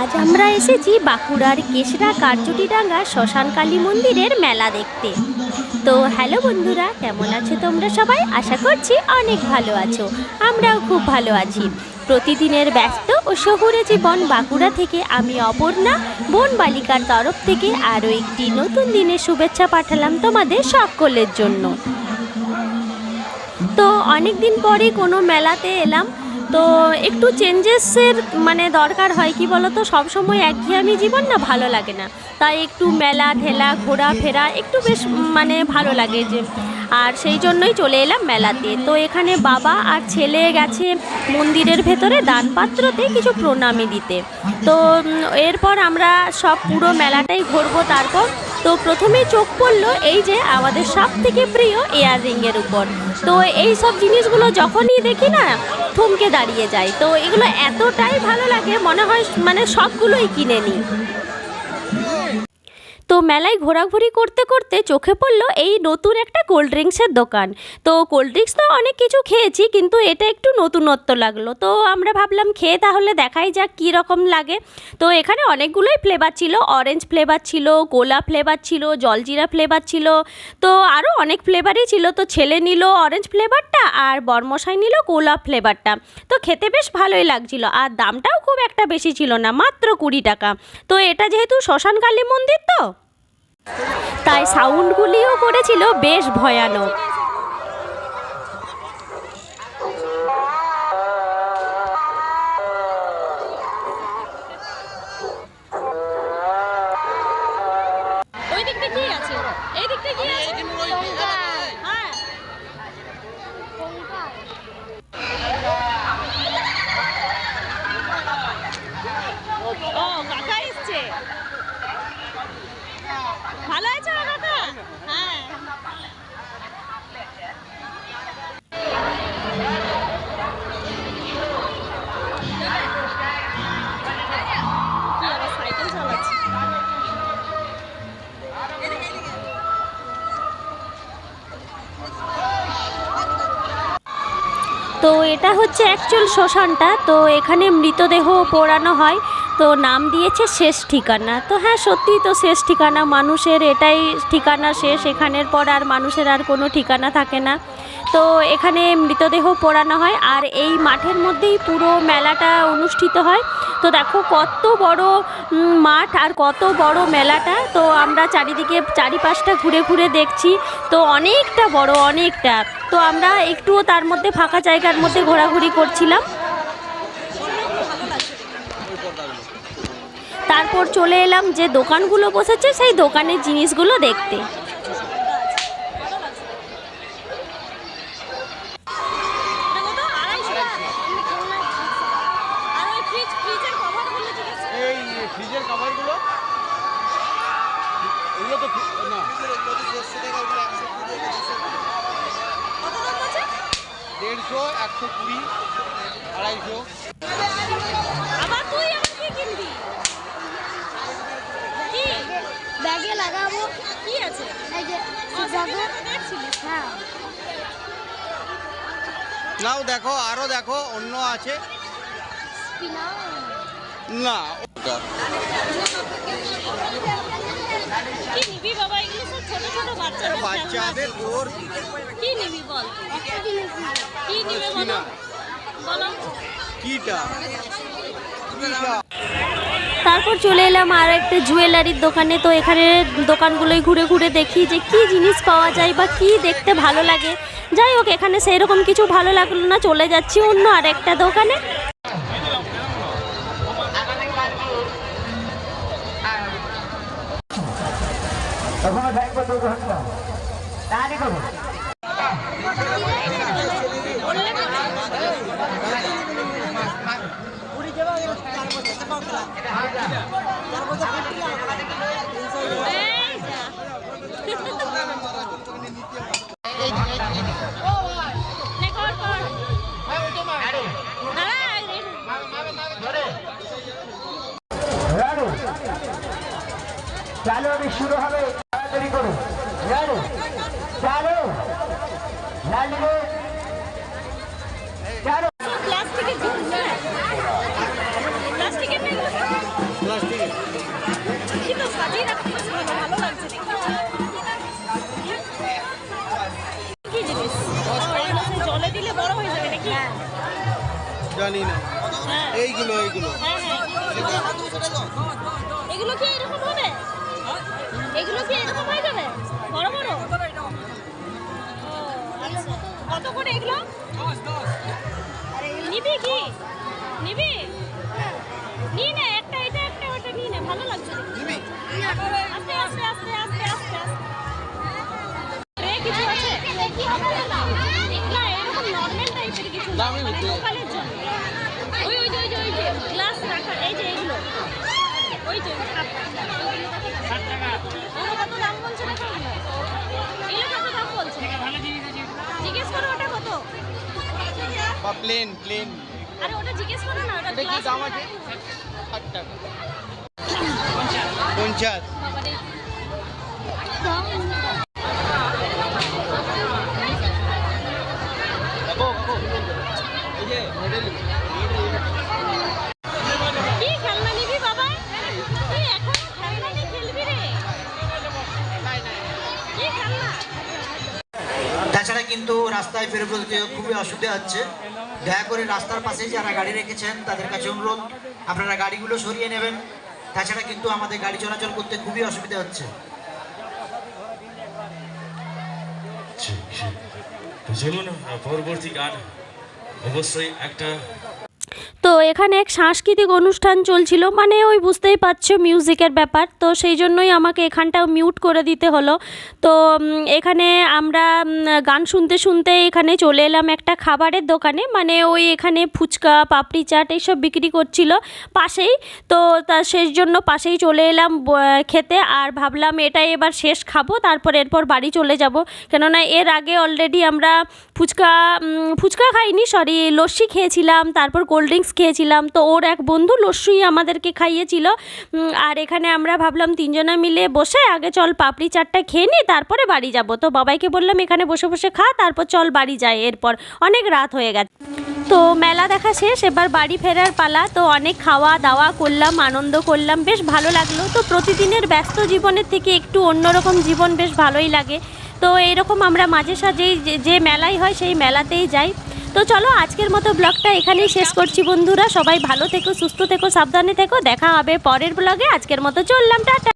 আজ আমরা এসেছি বাঁকুড়ার কেশরা কারচুটিডাঙ্গা শ্মশান কালী মন্দিরের মেলা দেখতে। তো হ্যালো বন্ধুরা, কেমন আছো তোমরা সবাই? আশা করছি অনেক ভালো আছো। আমরাও খুব ভালো আছি। প্রতিদিনের ব্যস্ত ও শহুরে জীবন বাঁকুড়া থেকে আমি অপর্ণা, বোন বালিকার তরফ থেকে আরও একটি নতুন দিনের শুভেচ্ছা পাঠালাম তোমাদের সকলের জন্য। তো অনেক দিন পরে কোনো মেলাতে এলাম তো একটু চেঞ্জেসের মানে দরকার হয়, কি বলতো? সবসময় একঘেয়েমি জীবন না ভালো লাগে না। তাই একটু মেলা, ঠেলা, ঘোরাফেরা একটু বেশ মানে ভালো লাগে যে, আর সেই জন্যই চলে এলাম মেলাতে। তো এখানে বাবা আর ছেলে গেছে মন্দিরের ভেতরে দানপাত্রতে কিছু প্রণামী দিতে। তো এরপর আমরা সব পুরো মেলাটাই ঘুরবো, তারপর তো প্রথমে চোখ পড়ল এই যে আমাদের সব থেকে প্রিয় ইয়াররিংয়ের উপর। তো এই সব জিনিসগুলো যখনই দেখি না, থমকে দাঁড়িয়ে যায় তো এগুলো এতটাই ভালো লাগে, মনে হয় মানে সবগুলোই কিনে নিই। তো মেলায় ঘোরাঘুরি করতে করতে চোখে পড়ল এই নতুন একটা কোল্ড ড্রিঙ্কসের দোকান। তো কোল্ড ড্রিঙ্কস তো অনেক কিছু খেয়েছি, কিন্তু এটা একটু নতুনত্ব লাগল। তো আমরা ভাবলাম খেয়ে তাহলে দেখাই যাক কী রকম লাগে। তো এখানে অনেকগুলোই ফ্লেভার ছিল অরেঞ্জ ফ্লেভার ছিল গোলা ফ্লেভার ছিল, জলজিরা ফ্লেভার ছিল। তো আরও অনেক ফ্লেভারই ছিল। তো ছেলে নিল অরেঞ্জ ফ্লেভারটা আর বরমশাই নিল গোলাপ ফ্লেভারটা তো খেতে বেশ ভালোই লাগছিল। আর দামটাও খুব একটা বেশি ছিল না, মাত্র কুড়ি টাকা। তো এটা যেহেতু শ্মশান কালী মন্দির তো তাই সাউন্ডগুলিও করেছিল বেশ ভয়ানক। তো এটা হচ্ছে অ্যাকচুয়াল শ্মশানটা। তো এখানে মৃতদেহ পোড়ানো হয়। তো নাম দিয়েছে শেষ ঠিকানা। তো হ্যাঁ সত্যিই তো শেষ ঠিকানা। মানুষের এটাই ঠিকানা শেষ। এখানের পর আর মানুষের আর কোনো ঠিকানা থাকে না। তো এখানে মৃতদেহ পোড়ানো হয় আর এই মাঠের মধ্যেই পুরো মেলাটা অনুষ্ঠিত হয়। তো দেখো কত বড় মাঠ আর কত বড় মেলাটা। তো আমরা চারিদিকে চারিপাশটা ঘুরে ঘুরে দেখছি। তো অনেকটা বড়, অনেকটা। তো আমরা একটুও তার মধ্যে ফাঁকা জায়গার মধ্যে ঘোরাঘুরি করছিলাম। তারপর চলে এলাম যে দোকানগুলো বসেছে, সেই দোকানের জিনিসগুলো দেখতে এটা কত আড়াইশো টাকা আর ওই ফ্রিজ ফ্রিজের কভারগুলো ঠিক আছে এই ফ্রিজের কভারগুলো এগুলো তো ফ্রি- না কত দাম আছে দেড়শো একশো কুড়ি আড়াইশো ব্যাগে লাগাবো। কি আছে? এই যে? হ্যাঁ। নাও দেখো আরও দেখো অন্য আছে। না। কি নিবি বাবা? এগুলো সব ছোট ছোট বাচ্চাদের বাচ্চাদের। ওর কি নিবি বল। কি নিবে বলো? কিনা বলো। কিটা? তারপর চলে এলাম আর একটা জুয়েলারির দোকানে। তো এখানে দোকানগুলোই ঘুরে ঘুরে দেখি যে কি জিনিস পাওয়া যায় বা কি দেখতে ভালো লাগে। যাই হোক এখানে সেই রকম কিছু ভালো লাগল না। চলে যাচ্ছি অন্য আর একটা দোকানে। ওখানে থাকবে দু ঘণ্টা তাড়াতাড়ি করুন এই যা নে কর কর দাঁড়া রানু চালু আমি শুরু হবে রানু চালু লালগো চালু। প্লাস্টিকের জিনিস হ্যাঁ। প্লাস্টিকের প্লাস্টিকের কি সাজিয়ে রাখতে ভালো লাগছে কি জিনিস? জলে দিলে বড় হয়ে যাবে নাকি? জানি না। হ্যাঁ। এইগুলো এইগুলো। হ্যাঁ হ্যাঁ। এগুলো কি এরকম হবে? এগুলো কি এরকম হয়ে যাবে? বড় বড়? আচ্ছা। কত করে এগুলো? নিবি কি? নিবি? নিয়ে নে একটা এটা একটা ওটা নিয়ে নে ভালো লাগছে আস্তে আস্তে আস্তে আস্তে আস্তে আস্তে। কিছু আছে? না এরকম নর্মাল টাইপের কিছু না, দামি মানে ট্রে। লোকালের জন্য। ওই ওই যে ওই যে ওই যে গ্লাস রাখা এই যে এগুলো। ওই যে দাম দাম বা প্লেন। প্লেন আরে ওটা জিজ্ঞেস করো না ওটা কি দাম আছে? ষাট টাকা। পঞ্চাশ। বাবারে। দেখো তাছাড়া কিন্তু রাস্তায় বেরোতে খুবই অসুবিধা হচ্ছে। দয়া করে রাস্তার পাশে যারা গাড়ি রেখেছেন, তাদের কাছে অনুরোধ, আপনারা গাড়িগুলো সরিয়ে নেবেন। তাছাড়া কিন্তু আমাদের গাড়ি চলাচল করতে খুবই অসুবিধা হচ্ছে। চলুন পরবর্তী গান, অবশ্যই একটা তো এখানে এক সাংস্কৃতিক অনুষ্ঠান চলছিল মানে ওই বুঝতেই পারছ মিউজিকের ব্যাপার। তো সেই জন্যই আমাকে এখানটাও মিউট করে দিতে হলো। তো এখানে আমরা গান শুনতে শুনতে এখানে চলে এলাম একটা খাবারের দোকানে। মানে ওই এখানে ফুচকা, পাপড়ি চাট এইসব বিক্রি করছিল পাশেই। তো তা সেই জন্য পাশেই চলে এলাম খেতে। আর ভাবলাম এটাই এবার শেষ খাব, তারপর এরপর বাড়ি চলে যাব। কেননা এর আগে অলরেডি আমরা ফুচকা ফুচকা খাইনি সরি লস্যি খেয়েছিলাম, তারপর কোল্ড ড্রিঙ্কস খেয়েছিলাম। তো ওর এক বন্ধু লস্যি আমাদেরকে খাইয়েছিল। আর এখানে আমরা ভাবলাম তিনজনা মিলে বসে আগে চল পাপড়ি চাটটা খেয়ে নিই তারপরে বাড়ি যাব। তো বাবাইকে বললাম, এখানে বসে বসে খা, তারপর চল বাড়ি যাই। এরপর অনেক রাত হয়ে গেছে। তো মেলা দেখা শেষ, এবার বাড়ি ফেরার পালা। তো অনেক খাওয়া দাওয়া করলাম, আনন্দ করলাম, বেশ ভালো লাগল। তো প্রতিদিনের ব্যস্ত জীবনের থেকে একটু অন্যরকম জীবন বেশ ভালোই লাগে। তো এরকম আমরা মাঝে সাঝেই যে মেলাই হয়, সেই মেলাতেই যাই। তো চলো আজকের মতো ব্লগটা এখানেই শেষ করছি বন্ধুরা। সবাই ভালো থেকো, সুস্থ থেকো, সাবধানে থেকো। দেখা হবে পরের ব্লগে। আজকের মতো চললাম, টাটা।